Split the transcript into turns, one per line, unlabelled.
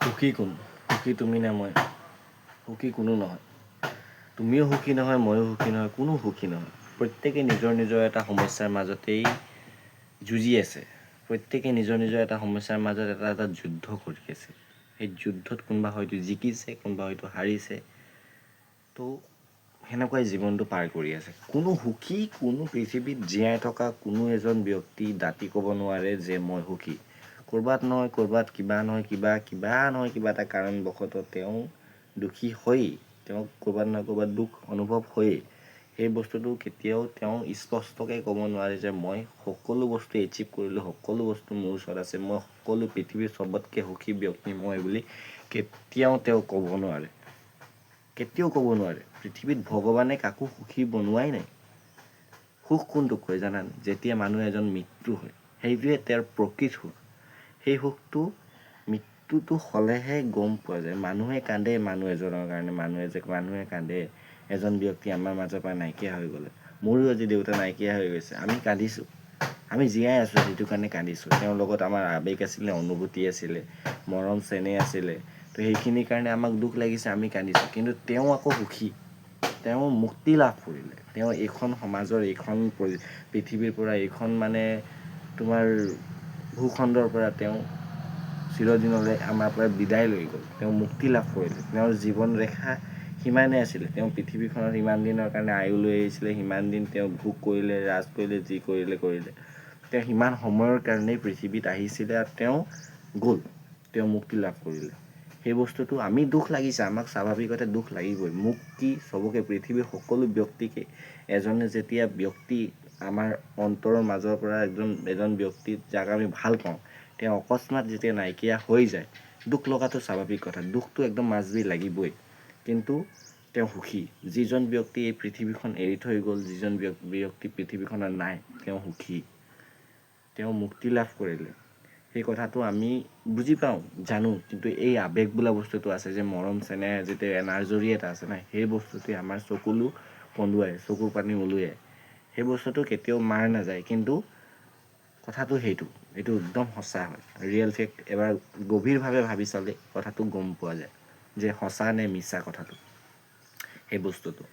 সুখী কোন? সুখী তুমি নে মই। সুখী কোনো নহয়। তুমিও সুখী নহয়, ময়ো সুখী নহয়, কোনো সুখী নহয়। প্ৰত্যেকে নিজৰ নিজৰ এটা সমস্যাৰ মাজতেই যুঁজি আছে। প্ৰত্যেকে নিজৰ নিজৰ এটা সমস্যাৰ মাজত এটা এটা যুদ্ধ কৰি আছে। সেই যুদ্ধত কোনোবা হয়তো জিকিছে, কোনোবা হয়তো হাৰিছে। তো সেনেকুৱাই জীৱনটো পাৰ কৰি আছে। কোনো সুখী কোনো পৃথিৱীত জীয়াই থকা কোনো এজন ব্যক্তি দাঁতি ক'ব নোৱাৰে যে মই সুখী। ক'ৰবাত নহয় ক'ৰবাত কিবা নহয় কিবা কিবা নহয় কিবা এটা কাৰণবশতঃ তেওঁ দুখী হয়েই তেওঁ ক'ৰবাত নহয় ক'ৰবাত দুখ অনুভৱ হয়েই। সেই বস্তুটো কেতিয়াও তেওঁ স্পষ্টকৈ ক'ব নোৱাৰে যে মই সকলো বস্তু এচিভ কৰিলোঁ সকলো বস্তু মোৰ ওচৰত আছে মই সকলো পৃথিৱীৰ চবতকৈ সুখী ব্যক্তি মই বুলি কেতিয়াও তেওঁ ক'ব নোৱাৰে। কেতিয়াও ক'ব নোৱাৰে। পৃথিৱীত ভগৱানে কাকো সুখী বনোৱাই নাই। সুখ কোনটোক কয় জানানে? যেতিয়া মানুহ এজন মৃত্যু হয় সেইটোৱে তেওঁৰ প্ৰকৃত সুখ। সেই সুখটো মৃত্যুটো হ'লেহে গম পোৱা যায়। মানুহে কান্দে মানুহ এজনৰ কাৰণে মানুহে যে মানুহে কান্দে এজন ব্যক্তি আমাৰ মাজৰ পৰা নাইকিয়া হৈ গ'লে। মোৰো আজি দেউতা নাইকিয়া হৈ গৈছে। আমি কান্দিছোঁ। আমি জীয়াই আছোঁ সেইটো কাৰণে কান্দিছোঁ। তেওঁৰ লগত আমাৰ আৱেগ আছিলে অনুভূতি আছিলে মৰম চেনেহ আছিলে। তো সেইখিনিৰ কাৰণে আমাক দুখ লাগিছে আমি কান্দিছোঁ। কিন্তু তেওঁ আকৌ সুখী। তেওঁ মুক্তি লাভ কৰিলে। তেওঁ এইখন সমাজৰ এইখন পৃথিৱীৰ পৰা এইখন মানে তোমাৰ ভূখণ্ডৰ পৰা তেওঁ চিৰদিনলৈ আমাৰ পৰা বিদায় লৈ গ'ল। তেওঁ মুক্তি লাভ কৰিলে। তেওঁৰ জীৱন ৰেখা সিমানেই আছিলে। তেওঁ পৃথিৱীখনত ইমান দিনৰ কাৰণে আয়ু লৈ আহিছিলে সিমান দিন তেওঁ ভোগ কৰিলে ৰাজ কৰিলে যি কৰিলে কৰিলে। তেওঁ সিমান সময়ৰ কাৰণেই পৃথিৱীত আহিছিলে আৰু তেওঁ গ'ল। তেওঁ মুক্তি লাভ কৰিলে। সেই বস্তুটো আমি দুখ লাগিছে আমাক স্বাভাৱিকতে দুখ লাগিবই। মোক কি চবকে পৃথিৱীৰ সকলো ব্যক্তিকে এজনে যেতিয়া ব্যক্তি আমাৰ অন্তৰৰ মাজৰ পৰা এজন এজন ব্যক্তি যাক আমি ভাল পাওঁ তেওঁ অকস্মাত যেতিয়া নাইকিয়া হৈ যায় দুখ লগাটো স্বাভাৱিক কথা দুখটো একদম বি লাগিবই। কিন্তু তেওঁ সুখী। যিজন ব্যক্তি এই পৃথিৱীখন এৰি থৈ গ'ল যিজন ব্যক- ব্যক্তি পৃথিৱীখনত নাই তেওঁ সুখী। তেওঁ মুক্তি লাভ কৰিলে। সেই কথাটো আমি বুজি পাওঁ জানো। কিন্তু এই আৱেগ বোলা বস্তুটো আছে যে মৰম চেনেহ যেতিয়া এনাজৰী এটা আছে নাই সেই বস্তুটোৱে আমাৰ চকুলো কন্দুৱাই চকুৰ পানী ওলিয়াই সেই বস্তুটো কেতিয়াও মাৰ নাযায়। কিন্তু কথাটো সেইটো এইটো একদম সঁচা হয়। ৰিয়েল ফেক্ট এবাৰ গভীৰভাৱে ভাবি চালে কথাটো গম পোৱা যায় যে সঁচা নে মিছা কথাটো সেই বস্তুটো।